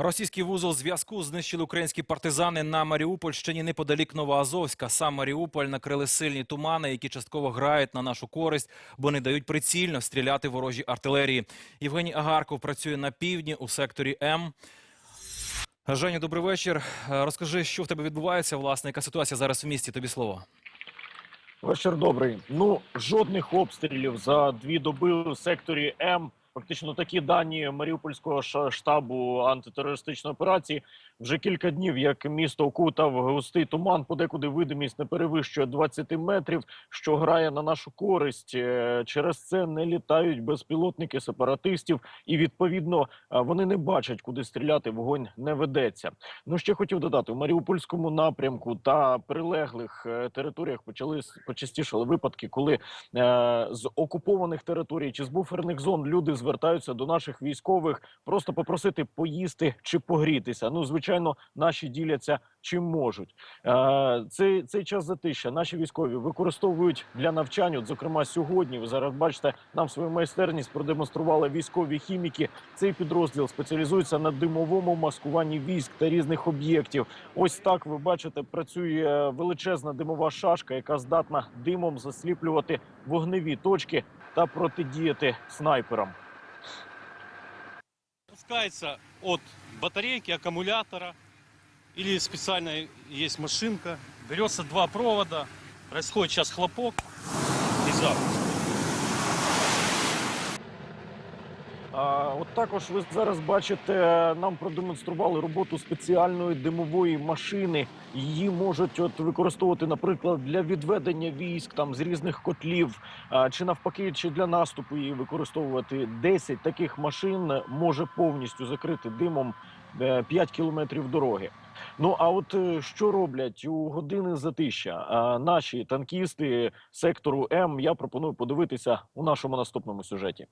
Російський вузол зв'язку знищили українські партизани на Маріупольщині неподалік Новоазовська. Сам Маріуполь накрили сильні тумани, які частково грають на нашу користь, бо не дають прицільно стріляти ворожій артилерії. Євгеній Агарков працює на півдні у секторі М. Женя, добрий вечір. Е, Розкажи, що в тебе відбувається, власне, яка ситуація зараз в місті? Тобі слово. Вечір добрий. Ну жодних обстрілів за дві доби в секторі М. Фактично такі дані Маріупольського штабу антитерористичної операції. Вже кілька днів, як місто окутав густий туман, подекуди видимість не перевищує 20 метрів, що грає на нашу користь. Е, Через це не літають безпілотники сепаратистів, і відповідно е, вони не бачать, куди стріляти. Вогонь не ведеться. Ну ще хотів додати у Маріупольському напрямку та прилеглих е, територіях почали почастішали випадки, коли з окупованих територій чи з буферних зон люди звертаються до наших військових просто попросити поїсти чи погрітися. Ну звичайно, наші діляться чим можуть. Е, цей, цей час затища наші військові використовують для навчань. От, зокрема, сьогодні ви зараз бачите, нам свою майстерність продемонстрували військові хіміки. Цей підрозділ спеціалізується на димовому маскуванні військ та різних об'єктів. Ось так ви бачите, працює величезна димова шашка, яка здатна димом засліплювати вогневі точки та протидіяти снайперам. Пускается от батарейки, аккумулятора или специальная есть машинка. Берется два провода, происходит сейчас хлопок и запуск. От також ви зараз бачите, нам продемонстрували роботу спеціальної димової машини. Її можуть от використовувати, наприклад, для відведення військ там з різних котлів, чи навпаки, чи для наступу її використовувати. 10 таких машин може повністю закрити димом е, 5 кілометрів дороги. Ну а от е, що роблять у години затища наші танкісти сектору М? Я пропоную подивитися у нашому наступному сюжеті.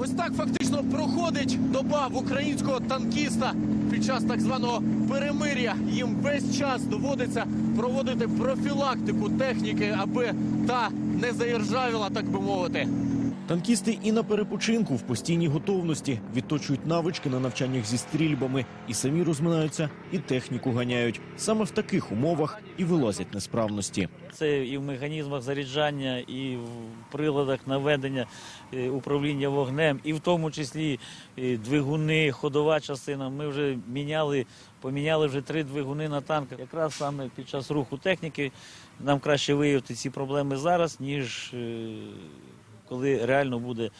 Ось так фактично проходить доба в українського танкіста під час так званого перемир'я. Їм весь час доводиться проводити профілактику техніки, аби та не заіржавіла, так би мовити. Танкісти і на перепочинку в постійній готовності відточують навички на навчаннях зі стрільбами і самі розминаються, і техніку ганяють. Саме в таких умовах і вилазять несправності. Це і в механізмах заряджання, і в приладах наведення е, управління вогнем, і в тому числі е, двигуни, ходова частина. Ми вже міняли, поміняли вже три двигуни на танках. Якраз саме під час руху техніки нам краще виявити ці проблеми зараз, ніж е, коли реально буде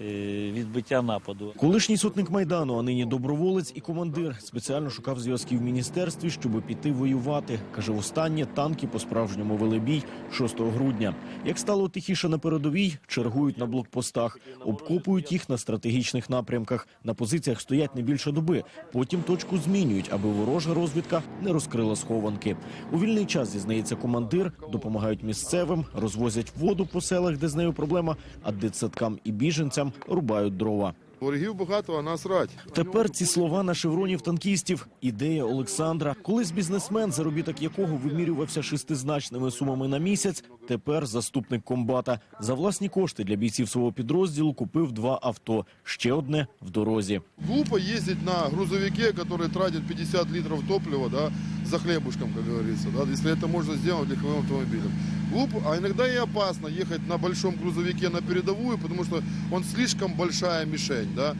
відбиття нападу. Колишній сотник майдану, а нині доброволець і командир спеціально шукав зв'язків в міністерстві, щоб піти воювати. каже, останнє танки по справжньому вели бій 6 грудня. Як стало тихіше на передовій, чергують на блокпостах, обкопують їх на стратегічних напрямках. На позиціях стоять не більше доби. Потім точку змінюють, аби ворожа розвідка не розкрила схованки. У вільний час зізнається командир, допомагають місцевим, розвозять воду по селах, де з нею проблема, а дитсадкам і біженцям рубають дрова. Ворогів багато, а нас рать. Тепер ці слова на шевронів танкістів. Ідея Олександра. Колись бізнесмен, заробіток якого вимірювався шестизначними сумами на місяць. Тепер заступник комбата за власні кошти для бійців свого підрозділу купив два авто. Ще одне в дорозі. Глупо ездить на грузовике, который тратит 50 литров топлива, да, за хлебушком, как говорится, да, если это можно сделать легковым автомобилем. Глупо, а иногда и опасно ехать на большом грузовике на передовую, потому что он слишком большая мишень, да.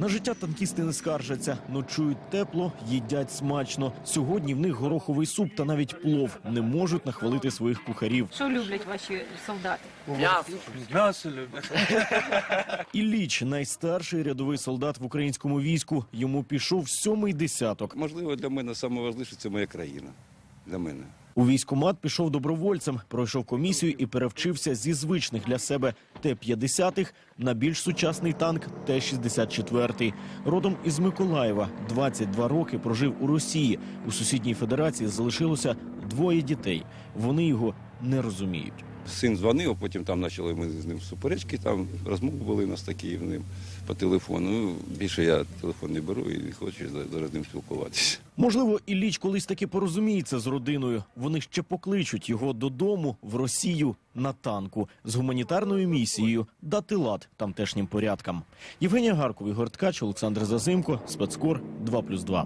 На життя танкісти не скаржаться, ночують тепло, їдять смачно. Сьогодні в них гороховий суп та навіть плов не можуть нахвалити своїх кухарів. Що люблять ваші солдати? Ілліч, найстарший рядовий солдат в українському війську. Йому пішов сьомий десяток. Можливо, для мене найважливіше це моя країна. Для мене. У військкомат пішов добровольцем, пройшов комісію і перевчився зі звичних для себе Т-50 на більш сучасний танк Т-64. Родом із Миколаєва, 22 роки прожив у Росії. У сусідній федерації залишилося двоє дітей. Вони його не розуміють. Син дзвонив, потім там почали ми з ним суперечки, там розмови були у нас такі в ним по телефону. Ну, більше я телефон не беру і не хочу зараз з ним спілкуватися. Можливо, Ілліч колись таки порозуміється з родиною. Вони ще покличуть його додому в Росію на танку з гуманітарною місією дати лад тамтешнім порядкам. Євгенія Гарков, Ігор Ткач, Олександр Зазимко, спецкор 2+,2.